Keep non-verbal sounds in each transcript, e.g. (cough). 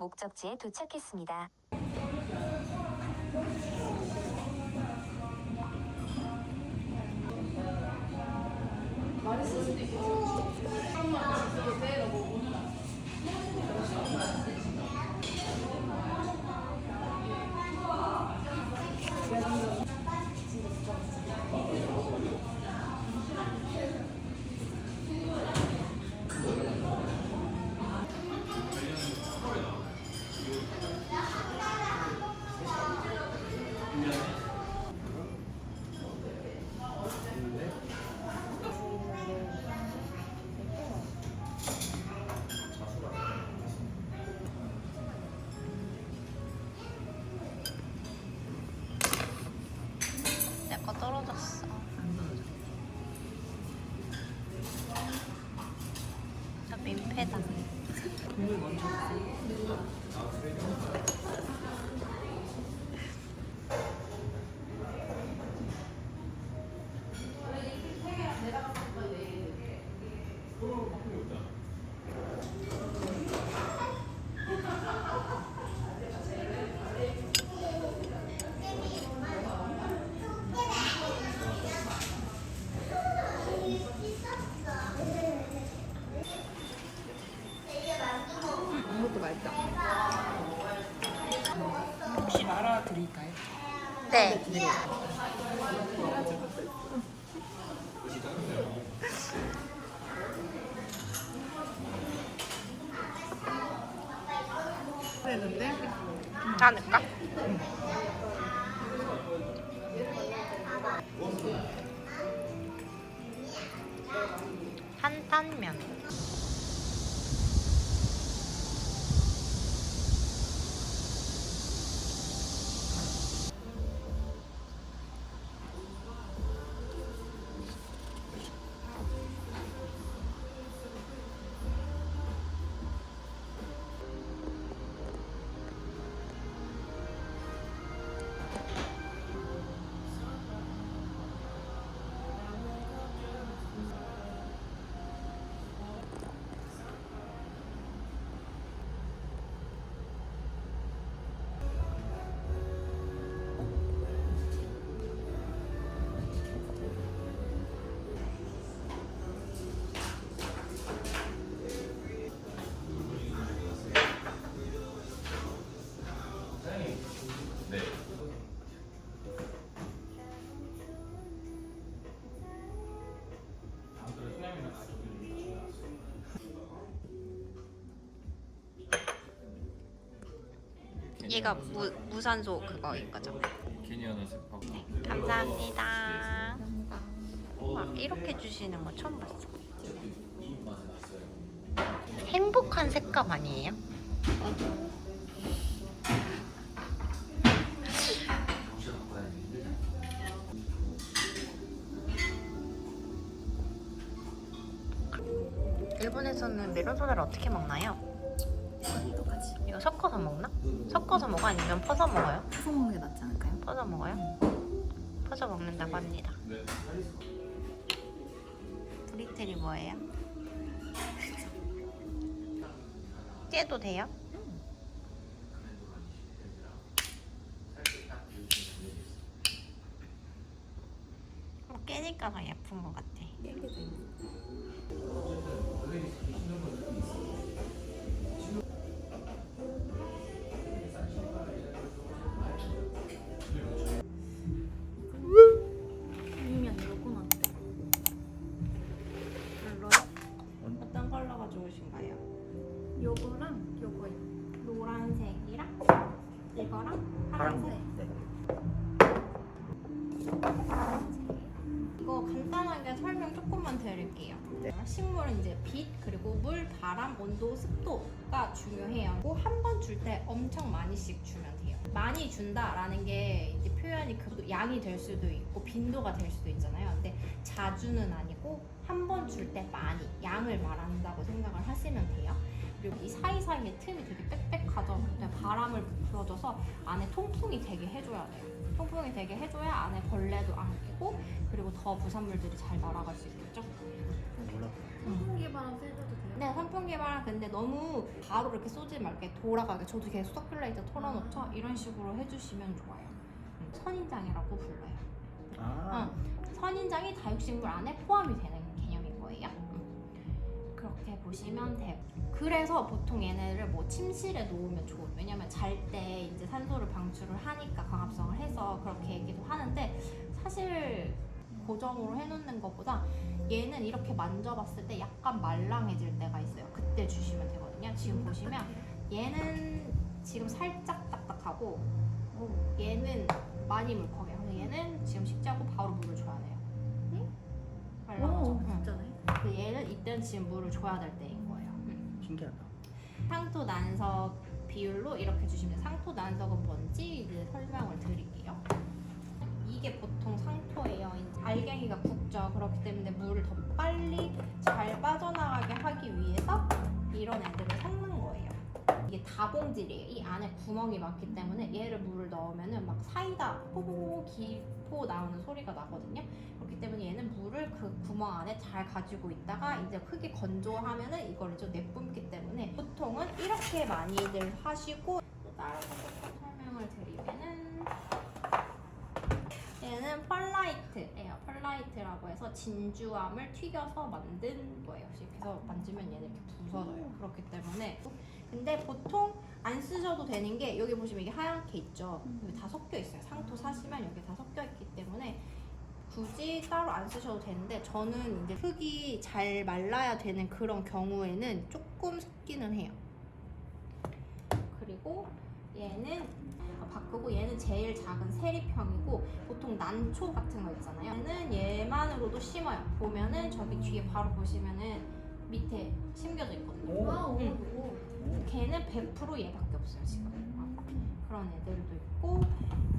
목적지에 도착했습니다. 내 민폐다. 이것도 드릴까요? 네. 되는데 않을까? 얘가 무, 무산소 그거인 거죠? 감사합니다. 와, 이렇게 주시는 거 처음 봤어. 행복한 색감 아니에요? 섞어서 먹나? 섞어서 먹어 아니면 퍼서 먹어요? 푸송 먹는 게 낫지 않을까요? 퍼서 먹어요? 퍼서 먹는다고 합니다. 브리틀이 뭐예요? (laughs) 깨도 돼요? 뭐 깨니까 더 예쁜 것 같아. 깰게 돼. 줄 때 엄청 많이씩 주면 돼요. 많이 준다라는 게 이제 표현이 그 양이 될 수도 있고 빈도가 될 수도 있잖아요. 근데 자주는 아니고 한 번 줄 때 많이 양을 말한다고 생각을 하시면 돼요. 그리고 이 사이사이에 틈이 되게 빽빽하죠. 근데 바람을 불어줘서 안에 통풍이 되게 해줘야 돼요. 통풍이 되게 해줘야 안에 벌레도 안 끼고 그리고 더 부산물들이 잘 날아갈 수 있겠죠. 선풍기 바람 쐬 돼요? 네, 선풍기 바람 근데 너무 바로 이렇게 쏘지 말게 돌아가게 저도 계속 서큘레이터 털어놓죠 이런 식으로 해주시면 좋아요 음, 선인장이라고 불러요 아. 선인장이 다육식물 안에 포함이 되는 개념인 거예요. 음. 그렇게 보시면 돼요. 그래서 보통 얘네를 뭐 침실에 놓으면 좋은. 왜냐면 잘 때 이제 산소를 방출을 하니까 광합성을 해서 그렇게 얘기도 하는데 사실 고정으로 해놓는 것보다 얘는 이렇게 만져봤을 때 약간 말랑해질 때가 있어요. 그때 주시면 되거든요. 지금 보시면 얘는 지금 살짝 딱딱하고 얘는 많이 물컹해요. 근데 얘는 지금 식자고 바로 물을 줘야 돼요. 말랑하죠? 오 응. 진짜네. 근데 얘는 이때는 지금 물을 줘야 될 때인 거예요. 응. 신기하다. 상토 난석 비율로 이렇게 주시면 돼요. 상토 난석은 뭔지 이제 설명을 드릴게요. 이게 보통 상토예요. 알갱이가 굵죠. 그렇기 때문에 물을 더 빨리 잘 빠져나가게 하기 위해서 이런 애들을 섞는 거예요. 이게 다봉질이에요. 이 안에 구멍이 많기 때문에 얘를 물을 넣으면은 막 사이다 뽀뽀 기포 나오는 소리가 나거든요. 그렇기 때문에 얘는 물을 그 구멍 안에 잘 가지고 있다가 이제 크게 건조하면은 이걸 좀 내뿜기 때문에 보통은 이렇게 많이들 하시고 또 다른 거 조금 설명을 드리면은 얘는 펄라이트예요. 펄라이트라고 해서 진주암을 튀겨서 만든 거예요. 그래서 만지면 얘는 이렇게 부서져요. 그렇기 때문에 근데 보통 안 쓰셔도 되는 게 여기 보시면 이게 하얗게 있죠. 여기 다 섞여 있어요. 상토 사시면 여기 다 섞여 있기 때문에 굳이 따로 안 쓰셔도 되는데 저는 이제 흙이 잘 말라야 되는 그런 경우에는 조금 섞기는 해요. 그리고 얘는 바꾸고 얘는 제일 작은 세리평이고 보통 난초 같은 거 있잖아요. 얘는 얘만으로도 심어요. 보면은 저기 뒤에 바로 보시면은 밑에 심겨져 있거든요. 오. 와우. 응. 오. 걔는 100% 얘밖에 없어요 지금 어, 그런 애들도 있고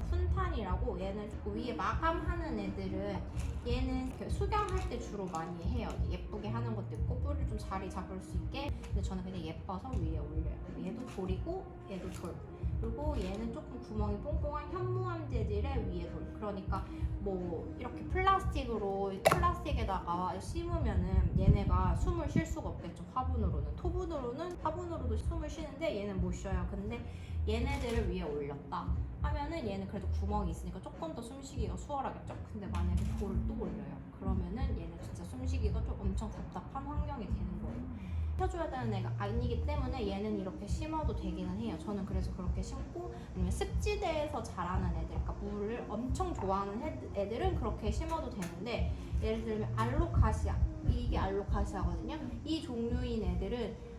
순탄이라고 얘는 위에 마감하는 애들은 얘는 수경할 때 주로 많이 해요 예쁘게 하는 것도 있고 뿔을 좀 자리 잡을 수 있게 근데 저는 그냥 예뻐서 위에 올려요 얘도 돌이고 얘도 돌 그리고 얘는 조금 구멍이 뽕뽕한 현무암 재질의 위에 돌 그러니까 뭐 이렇게 플라스틱으로 플라스틱에다가 심으면은 얘네가 숨을 쉴 수가 없겠죠. 화분으로는. 토분으로는 화분으로도 숨을 쉬는데 얘는 못 쉬어요. 근데 얘네들을 위에 올렸다 하면은 얘는 그래도 구멍이 있으니까 조금 더 숨쉬기가 수월하겠죠. 근데 만약에 돌을 또 올려요. 그러면은 얘는 진짜 숨쉬기가 좀 엄청 답답한 환경이 되는 거예요 펴줘야 되는 애가 아니기 때문에 얘는 이렇게 심어도 되기는 해요. 저는 그래서 그렇게 심고 아니면 습지대에서 자라는 애들, 그러니까 물을 엄청 좋아하는 애- 애들은 그렇게 심어도 되는데 예를 들면 알로카시아 이게 알로카시아거든요. 이 종류인 애들은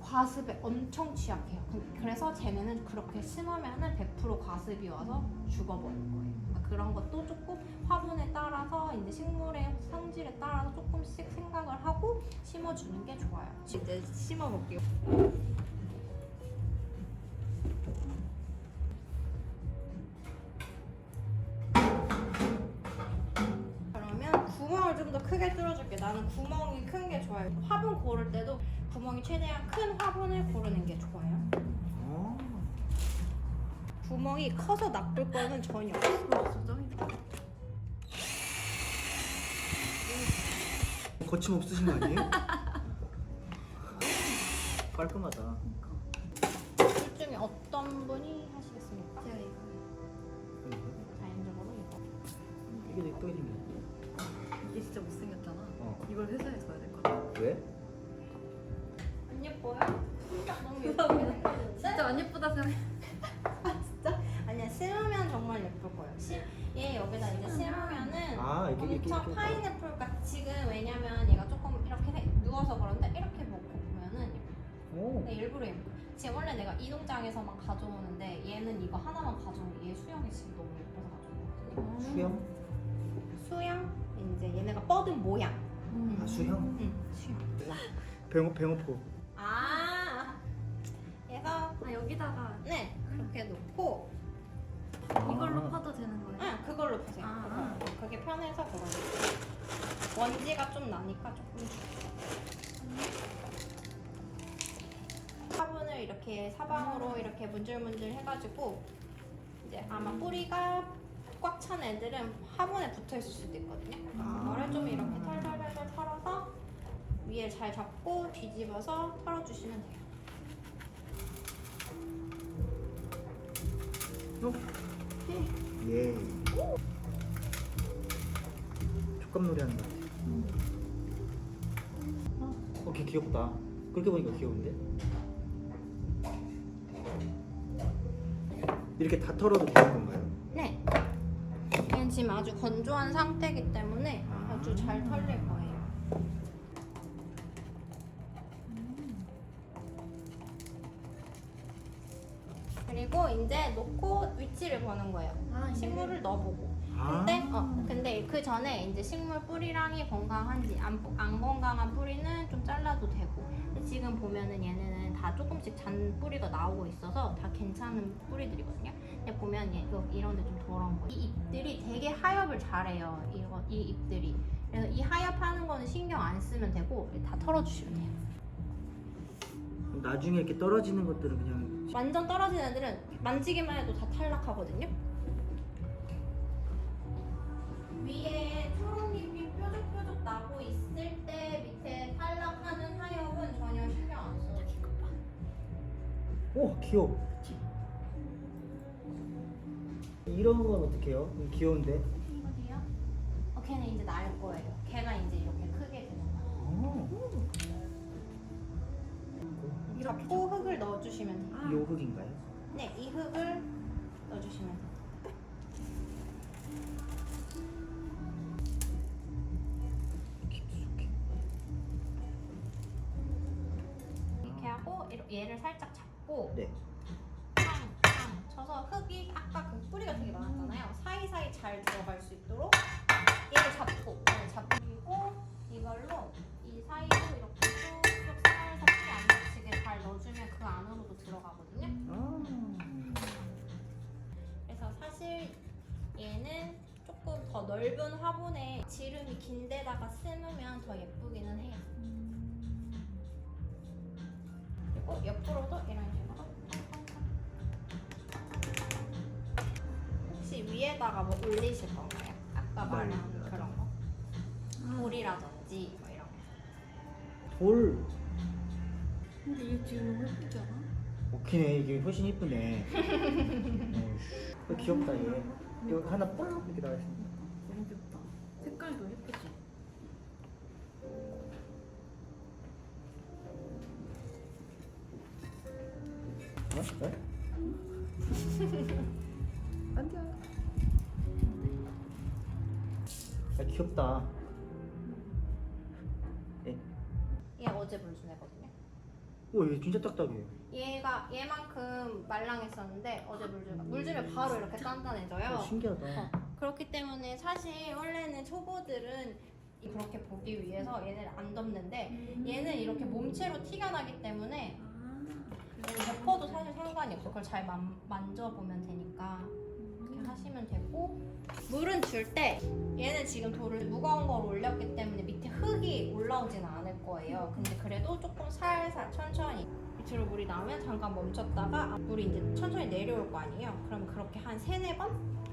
과습에 엄청 취약해요. 그- 그래서 쟤네는 그렇게 심으면은 100% 과습이 와서 죽어버릴 거예요. 그러니까 그런 것도 조금 화분에 따라서 이제 식물의 성질에 따라서 조금씩 생각을 하고 심어주는 게 좋아요. 이제 심어 볼게요. 그러면 구멍을 좀 더 크게 뚫어줄게. 나는 구멍이 큰 게 좋아요. 화분 고를 때도 구멍이 최대한 큰 화분을 고르는 게 좋아요. 어. 구멍이 커서 나쁠 거는 전혀 없어. 거침 없으신 거 아니에요? (laughs) 깔끔하다. 둘 중에 어떤 분이 하시겠습니까? 제가 이거 자연적으로 이거. 이게 내 떡이 생겼네. 이게 진짜 못생겼잖아. 어. 이걸 회사에 써야 될것 같아. 왜? 안 예뻐요? 진짜 너무 예쁘게 생겼는데? 진짜 안 예쁘다 생각. 아니야 심으면 정말 예쁠 거예요. 심, 얘 여기다 이제 심으면은 아 이게 이게 엄청. 파인애플 같 지금 왜냐면 1kg. 지금 원래 내가 이 동장에서만 가져오는데 얘는 이거 하나만 가져오면 얘 수영이 지금 너무 예뻐서 가져온 거거든요. 어, 수영? 수영? 이제 얘네가 뻗은 모양. 음. 아 수영? 응, 수영. 배고 배고프. 아, 얘가 아, 여기다가 네 그렇게 놓고 이걸로 아. 파도 되는 거예요? 응, 그걸로 보세요. 아, 아. 그거. 그게 편해서 그거. 원지가 좀 나니까 조금. 이렇게 사방으로 이렇게 문질문질 해가지고 이제 아마 뿌리가 꽉 찬 애들은 화분에 붙어 있을 수도 있거든요. 아. 이거를 좀 이렇게 털털털털 털어서 위에 잘 잡고 뒤집어서 털어주시면 돼요. 예. 촉감놀이 하는 거 같아. 어, 걔 귀엽다. 그렇게 보니까 귀여운데? 이렇게 다 털어도 되는 건가요? 네. 얘는 지금 아주 건조한 상태이기 때문에 아주 잘 털릴 거예요. 그리고 이제 놓고 위치를 보는 거예요. 아, 식물을 넣어보고. 아. 근데 어 근데 그 전에 이제 식물 뿌리랑이 건강한지 안, 안 건강한 뿌리는 좀 잘라도 되고. 근데 지금 보면은 얘네는 다 조금씩 잔 뿌리가 나오고 있어서 다 괜찮은 뿌리들이거든요. 근데 보면 얘 이거 이런 데 좀 더러운 거. 이 잎들이 되게 하엽을 잘해요. 이거 이 잎들이. 그래서 이 하엽하는 거는 신경 안 쓰면 되고 다 털어주시면 돼요. 나중에 이렇게 떨어지는 것들은 그냥 완전 떨어진 애들은 만지기만 해도 다 탈락하거든요. 오 귀여워. 이런 건 어떻게 해요? 귀여운데. 어디요? 어, 걔는 이제 날 거예요. 걔가 이제 이렇게 크게 되는 거예요. 어. 잡고 흙을 넣어주시면 돼요. 아. 요 흙인가요? 네, 이 흙을 넣어주시면 돼요. 깊숙이. 이렇게 하고 이러- 얘를 살짝 잡 고 네. 탕탕 쳐서 흙이 아까 그 뿌리가 되게 많았잖아요. 사이사이 잘 들어갈 수 있도록 얘를 잡고 얘를 잡고 그리고 이걸로 이 사이로 이렇게 쑥쑥 살살 뿌리 안 다치게 잘 넣어주면 그 안으로도 들어가거든요. 아. 그래서 사실 얘는 조금 더 넓은 화분에 지름이 긴 데다가 심으면 더 예쁘기는 해요. 그리고 옆으로도 이런 식으로 혹시 위에다가 뭐 올리실 건가요? 아까 말한 네. 그런 거 돌이라든지 뭐 이런 거 돌. 근데 얘 지금 너무 예쁘지 않아? 오키네 이게 훨씬 이쁘네. 어, (laughs) 귀엽다 얘. 이거 하나 볼록 이렇게 나와 있습니다. 네? 안 돼. 아 귀엽다. 얘 어제 물준 애거든요. 오, 얘 진짜 딱딱해. 얘가 얘만큼 말랑했었는데 어제 물주면 물주면 바로 이렇게 단단해져요. 어, 신기하다. 어, 그렇기 때문에 사실 원래는 초보들은 그렇게 보기 위해서 얘네를 안 덮는데 얘는 이렇게 몸체로 티가 나기 때문에 아. 얘는 덮어도 사실 상관이 없어. 그걸 잘 만, 만져보면 되니까 이렇게 하시면 되고 물은 줄 때 얘는 지금 돌을 무거운 걸 올렸기 때문에 밑에 흙이 올라오진 않을 거예요. 근데 그래도 조금 살살 천천히 밑으로 물이 나오면 잠깐 멈췄다가 물이 이제 천천히 내려올 거 아니에요. 그럼 그렇게 한 세네 번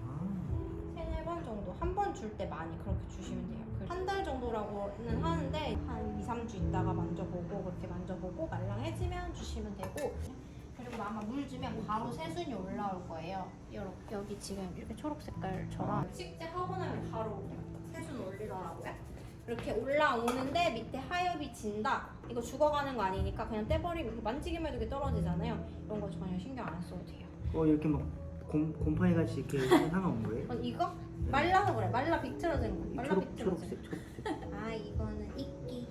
아, 세네 번 정도 한 번 줄 때 많이 그렇게 주시면 돼요. 한 달 정도라고는 하는데 한 2, 3주 있다가 만져보고 그렇게 만져보고 말랑해지면 주시면 되고 그리고 아마 물 주면 바로 새순이 올라올 거예요. 요렇게 여기 지금 이렇게 초록 색깔처럼 식재 하고 나면 바로 새순 올리더라고요. 이렇게 올라오는데 밑에 하엽이 진다. 이거 죽어가는 거 아니니까 그냥 떼버리고 이렇게 만지기만 해도 이게 떨어지잖아요. 이런 거 전혀 신경 안 써도 돼요. 어 이렇게 막 곰, 곰팡이 같이 이렇게 (laughs) 상관없는 거예요? 어, 이거 말라서 그래. 말라 비틀어지는 거. 말라 초록 비틀어지는 초록색 초록색. (laughs) 아 이거는 이끼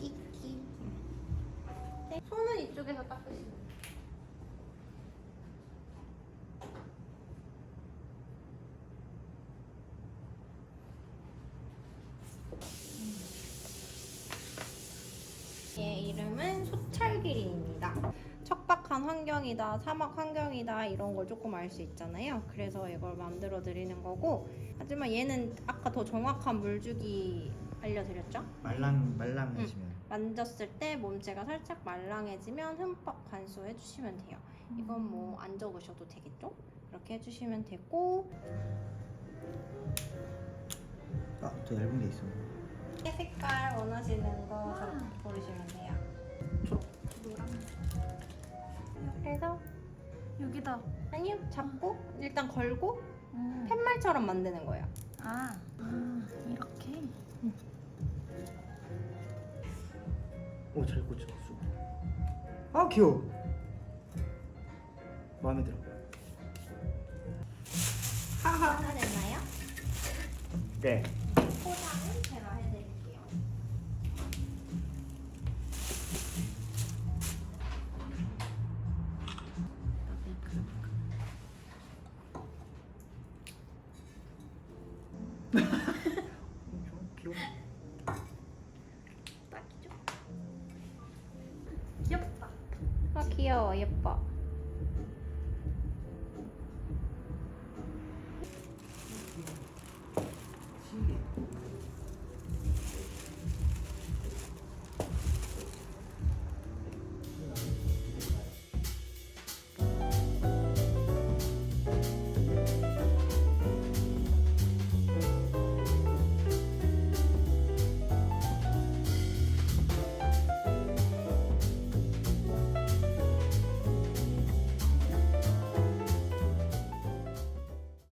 이끼 네, 손은 이쪽에서 닦으시면 돼요. 얘 이름은 소찰기린입니다. 척박한 환경이다, 사막 환경이다 이런 걸 조금 알 수 있잖아요. 그래서 이걸 만들어 드리는 거고 하지만 얘는 아까 더 정확한 물주기 알려드렸죠? 말랑 말랑해지면. 만졌을 때 몸체가 살짝 말랑해지면 흠뻑 관수해 주시면 돼요. 이건 뭐 안 적으셔도 되겠죠? 이렇게 해주시면 되고 아더 얇은 게 있어. 색깔 원하시는 거 와. 고르시면 돼요. 노랑. 그래서 여기다. 아니요 잡고 일단 걸고 음. 팻말처럼 만드는 거예요. 아, 아 이렇게. 오잘 꽂혔어. 아 귀여워. 마음에 들어. 하나 됐나요? 네.